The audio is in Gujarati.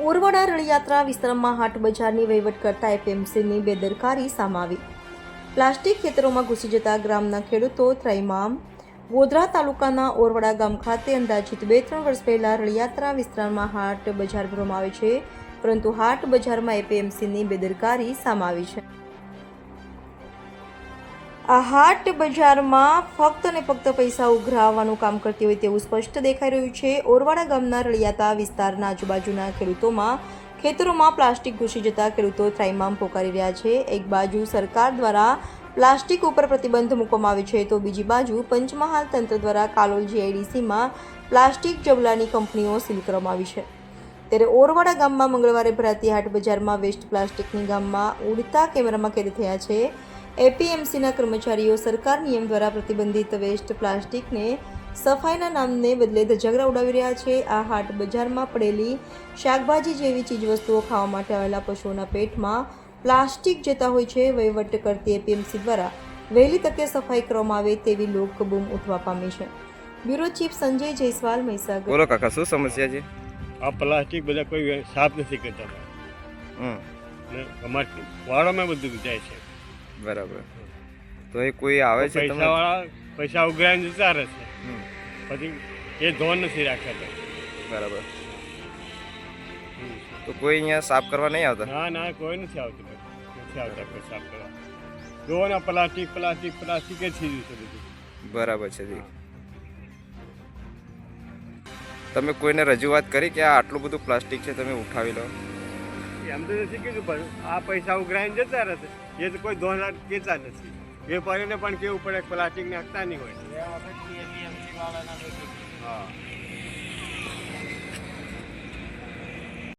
ઓરવાડા રળિયાત્રા વિસ્તારમાં હાટ બજારની વહીવટ કરતા એપીએમસીની બેદરકારી સામે આવી. પ્લાસ્ટિક ખેતરોમાં ઘૂસી જતા ગ્રામના ખેડૂતો ત્રાઈમામ ગોધરા તાલુકાના ઓરવાડા ગામ ખાતે અંદાજિત બે ત્રણ વર્ષ પહેલા રળિયાત્રા વિસ્તારમાં હાટ બજાર ભરવામાં આવે છે, પરંતુ હાટ બજારમાં એપીએમસીની બેદરકારી સામે છે. આ હાટ બજારમાં ફક્ત ને ફક્ત પૈસા ઉઘરાવવાનું કામ કરતી હોય તેવું સ્પષ્ટ દેખાઈ રહ્યું છે. ઓરવાડા ગામના રળિયાતા વિસ્તારના આજુબાજુના ખેડૂતોમાં ખેતરોમાં પ્લાસ્ટિક ઘૂસી જતા ખેડૂતો ત્રાઇમામ પોકારી રહ્યા છે. એક બાજુ સરકાર દ્વારા પ્લાસ્ટિક ઉપર પ્રતિબંધ મૂકવામાં આવે છે તો બીજી બાજુ પંચમહાલ તંત્ર દ્વારા કાલોલ જીઆઈડીસીમાં પ્લાસ્ટિક જબલાની કંપનીઓ સીલ કરવામાં આવી છે. ત્યારે ઓરવાડા ગામમાં મંગળવારે ભરાતી હાટ બજારમાં વેસ્ટ પ્લાસ્ટિકની ગામમાં ઉડતા કેમેરામાં કેદ થયા છે. એપીએમસીના કર્મચારીઓ સરકાર નિયમ દ્વારા પ્રતિબંધિત વેસ્ટ પ્લાસ્ટિકને સફાઈના નામને બદલે ધજાગરા ઉડાવી રહ્યા છે. આ હાટ બજારમાં પડેલી શાકભાજી જેવી ચીજવસ્તુઓ ખાવા માટે આવેલા પશુઓના પેટમાં પ્લાસ્ટિક જતા હોય છે. વહીવટ કરતી એપીએમસી દ્વારા વહેલી તકે સફાઈ કરવામાં આવે તેવી લોકબૂમ ઉઠવા પામી છે. Bureau chief Sanjay Jaiswal Mahisagar. બોલો કાકા શું સમસ્યા છે? આ પ્લાસ્ટિક બધા કોઈ સાફ નથી કરતા. હમ. અમારે વાળામાં બધું જાય છે. બરાબર. તો એ કોઈ આવે છે પૈસા તમને? વાળા પૈસા ઉઘરાઈને જતા રહે છે પછી એ ધોન નથી રાખતા. બરાબર. તો કોઈ અહીંયા સાફ કરવા નહીં આવતા? ના ના કોઈ નથી આવતું નથી આવતા કોઈ સાફ કરવા. જુઓ ને પ્લાસ્ટિક પ્લાસ્ટિક પ્લાસ્ટિક જ થઈ છે બધું. બરાબર છે જી. તમે કોઈને રજૂઆત કરી કે આ આટલું બધું પ્લાસ્ટિક છે તમે ઉઠાવી લો? એમ તો નથી કીધું પણ આ પૈસા ઉઘરાઈને જતા રહેશે. એ તો કોઈ ધોરણ કહેતા નથી. વેપારીને પણ કેવું પડે પ્લાસ્ટિક નાખતા નહીં હોય. હા.